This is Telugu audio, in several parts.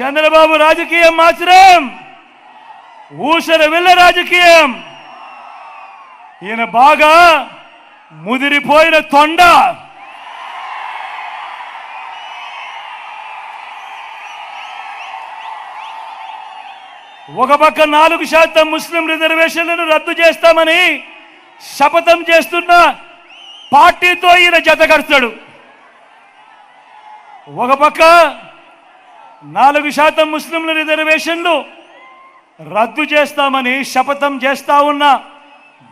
చంద్రబాబు రాజకీయం మాత్రం ఊసర వెళ్ళ రాజకీయం. ఈయన బాగా ముదిరిపోయిన తొండ. ఒక పక్క నాలుగు శాతం ముస్లిం రిజర్వేషన్లను రద్దు చేస్తామని శపథం చేస్తున్న పార్టీతో ఈయన జతకడతాడు ఒక పక్క నాలుగు శాతం ముస్లింల రిజర్వేషన్లు రద్దు చేస్తామని శపథం చేస్తా ఉన్న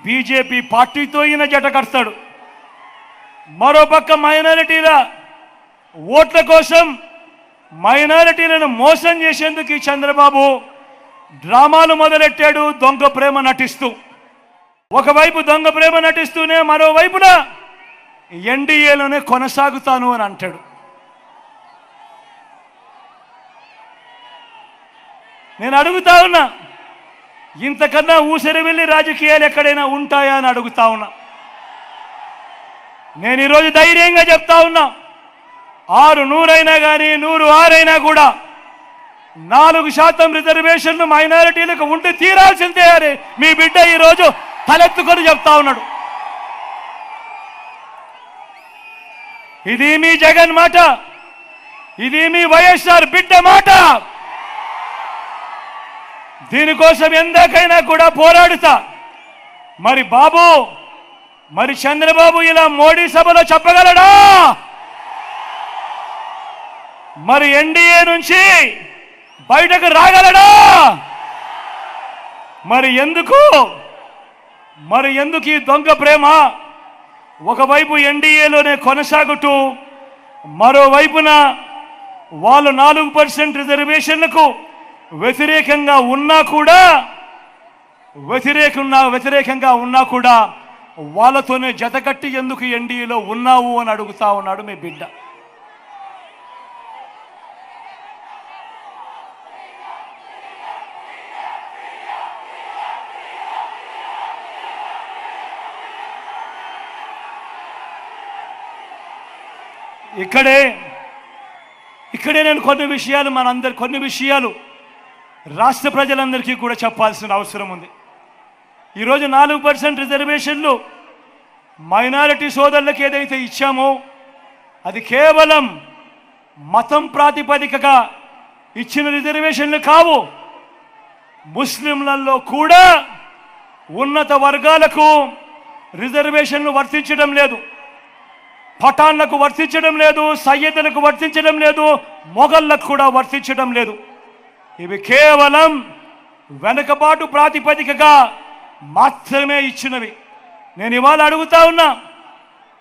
బీజేపీ పార్టీతో ఈయన జట కడతాడు. మరోపక్క మైనారిటీల ఓట్ల కోసం మైనారిటీలను మోసం చేసేందుకు ఈ చంద్రబాబు డ్రామాలు మొదలెట్టాడు దొంగ ప్రేమ నటిస్తూ. ఒకవైపు దొంగ ప్రేమ నటిస్తూనే మరోవైపున ఎన్డీఏలోనే కొనసాగుతాను అని అంటాడు. నేను అడుగుతా ఉన్నా ఇంతకన్నా ఊసరి వెళ్ళి రాజకీయాలు ఎక్కడైనా ఉంటాయా అని అడుగుతా ఉన్నా. నేను ఈరోజు ధైర్యంగా చెప్తా ఉన్నా ఆరు నూరైనా కానీ నూరు ఆరైనా కూడా నాలుగు శాతం రిజర్వేషన్లు మైనారిటీలకు ఉండి తీరాల్సిందే అని మీ బిడ్డ ఈరోజు తలెత్తుకొని చెప్తా ఉన్నాడు. ఇది మీ జగన్ మాట ఇది మీ వైఎస్ఆర్ బిడ్డ మాట. దీనికోసం ఎందాకైనా కూడా పోరాడుతా. మరి బాబు మరి చంద్రబాబు ఇలా మోడీ సభలో చెప్పగలడా? మరి ఎన్డీఏ నుంచి బయటకు రాగలడా? మరి ఎందుకు? మరి ఎందుకు ఈ దొంగ ప్రేమ? ఒకవైపు ఎన్డీఏలోనే కొనసాగుతూ మరోవైపున వాళ్ళు నాలుగు పర్సెంట్ రిజర్వేషన్లకు వ్యతిరేకంగా ఉన్నా కూడా వ్యతిరేకం వ్యతిరేకంగా ఉన్నా కూడా వాళ్ళతోనే జతకట్టి ఎందుకు ఎన్డీఏలో ఉన్నావు అని అడుగుతా ఉన్నాడు మీ బిడ్డ. ఇక్కడే ఇక్కడే నేను కొన్ని విషయాలు మనందరి కొన్ని విషయాలు రాష్ట్ర ప్రజలందరికీ కూడా చెప్పాల్సిన అవసరం ఉంది. ఈరోజు నాలుగు పర్సెంట్ రిజర్వేషన్లు మైనారిటీ సోదరులకు ఏదైతే ఇచ్చామో అది కేవలం మతం ప్రాతిపదికగా ఇచ్చిన రిజర్వేషన్లు కావు. ముస్లింలలో కూడా ఉన్నత వర్గాలకు రిజర్వేషన్లు వర్తించడం లేదు. పఠాన్లకు వర్తించడం లేదు సయ్యదులకు వర్తించడం లేదు మొఘళ్ళకు కూడా వర్తించడం లేదు. ఇవి కేవలం వెనకబాటు ప్రాతిపదికగా మాత్రమే ఇచ్చినవి. నేను ఇవాళ అడుగుతా ఉన్నా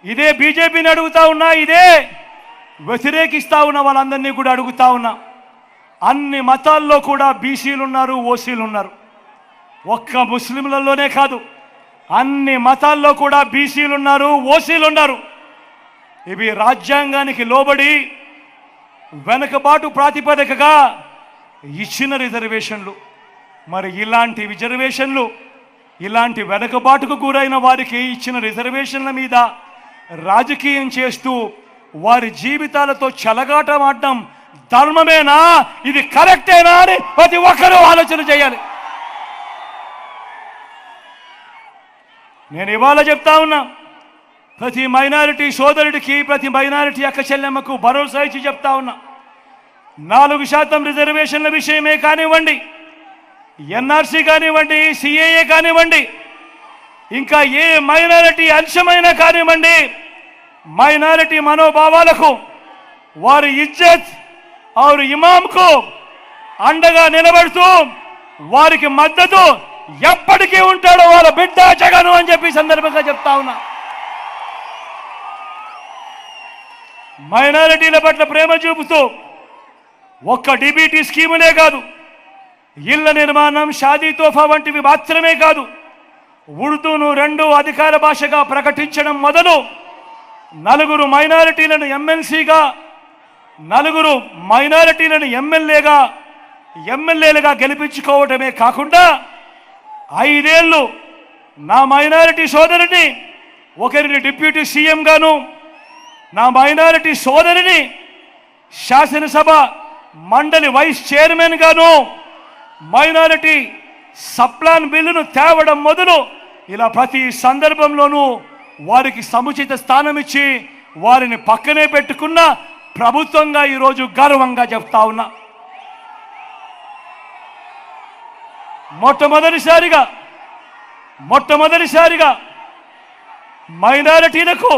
ఇదే బీజేపీని అడుగుతా ఉన్నా ఇదే వ్యతిరేకిస్తా ఉన్న వాళ్ళందరినీ కూడా అడుగుతా ఉన్నా. అన్ని మతాల్లో కూడా బీసీలు ఉన్నారు ఓసీలు ఉన్నారు. ఒక్క ముస్లింలలోనే కాదు అన్ని మతాల్లో కూడా బీసీలు ఉన్నారు ఓసీలు ఉన్నారు. ఇవి రాజ్యాంగానికి లోబడి వెనుకబాటు ప్రాతిపదికగా ఇచ్చిన రిజర్వేషన్లు. మరి ఇలాంటి రిజర్వేషన్లు ఇలాంటి వెనకబాటుకు గురైన వారికి ఇచ్చిన రిజర్వేషన్ల మీద రాజకీయం చేస్తూ వారి జీవితాలతో చెలగాటమాడడం ధర్మమేనా? ఇది కరెక్టేనా అని ప్రతి ఒక్కరూ ఆలోచన చేయాలి. నేను ఇవాళ చెప్తా ఉన్నా ప్రతి మైనారిటీ సోదరుడికి ప్రతి మైనారిటీ అక్క చెల్లెమ్మకు భరోసా ఇచ్చి చెప్తా ఉన్నా నాలుగు శాతం రిజర్వేషన్ల విషయమే కానివ్వండి ఎన్ఆర్సీ కానివ్వండి సిఏఏ కానివ్వండి ఇంకా ఏ మైనారిటీ అంశమైనా కానివ్వండి మైనారిటీ మనోభావాలకు వారి ఇజ్జత్ ఆరు ఇమాంకు అండగా నిలబడుతూ వారికి మద్దతు ఎప్పటికీ ఉంటాడో వాళ్ళ బిడ్డ జగను అని చెప్పి సందర్భంగా చెప్తా ఉన్నా. మైనారిటీల పట్ల ప్రేమ చూపుతూ ఒక్క డిబిటీ స్కీములే కాదు. ఇళ్ళ నిర్మాణం షాదీ తోఫా వంటివి మాత్రమే కాదు. ఉర్దూను రెండు అధికార భాషగా ప్రకటించడం మొదలు నలుగురు మైనారిటీలను ఎమ్మెల్సీగా నలుగురు మైనారిటీలను ఎమ్మెల్యేగా ఎమ్మెల్యేలుగా గెలిపించుకోవటమే కాకుండా ఐదేళ్ళు నా మైనారిటీ సోదరిని ఒకరిని డిప్యూటీ సీఎంగాను నా మైనారిటీ సోదరిని శాసనసభ మండలి వైస్ చైర్మన్ గాను మైనారిటీ సప్లాన్ బిల్లును తేవడం మొదలు ఇలా ప్రతి సందర్భంలోనూ వారికి సముచిత స్థానం ఇచ్చి వారిని పక్కనే పెట్టుకున్న ప్రభుత్వంగా ఈరోజు గర్వంగా చెప్తా ఉన్నా. మొట్టమొదటిసారిగా మొట్టమొదటిసారిగా మైనారిటీలకు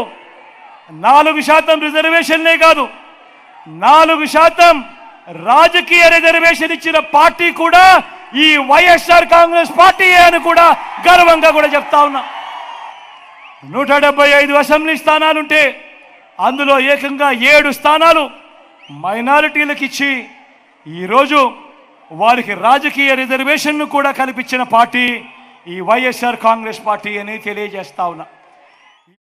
నాలుగు శాతం రిజర్వేషన్లే కాదు నాలుగు శాతం రాజకీయ రిజర్వేషన్ ఇచ్చిన పార్టీ కూడా ఈ వైఎస్ఆర్ కాంగ్రెస్ పార్టీ అని కూడా గర్వంగా కూడా చెప్తా ఉన్నా. నూట డెబ్బై ఐదు అసెంబ్లీ స్థానాలుంటే అందులో ఏకంగా ఏడు స్థానాలు మైనారిటీలకు ఇచ్చి ఈరోజు వారికి రాజకీయ రిజర్వేషన్ను కూడా కల్పించిన పార్టీ ఈ వైఎస్ఆర్ కాంగ్రెస్ పార్టీ అని తెలియజేస్తా ఉన్నా.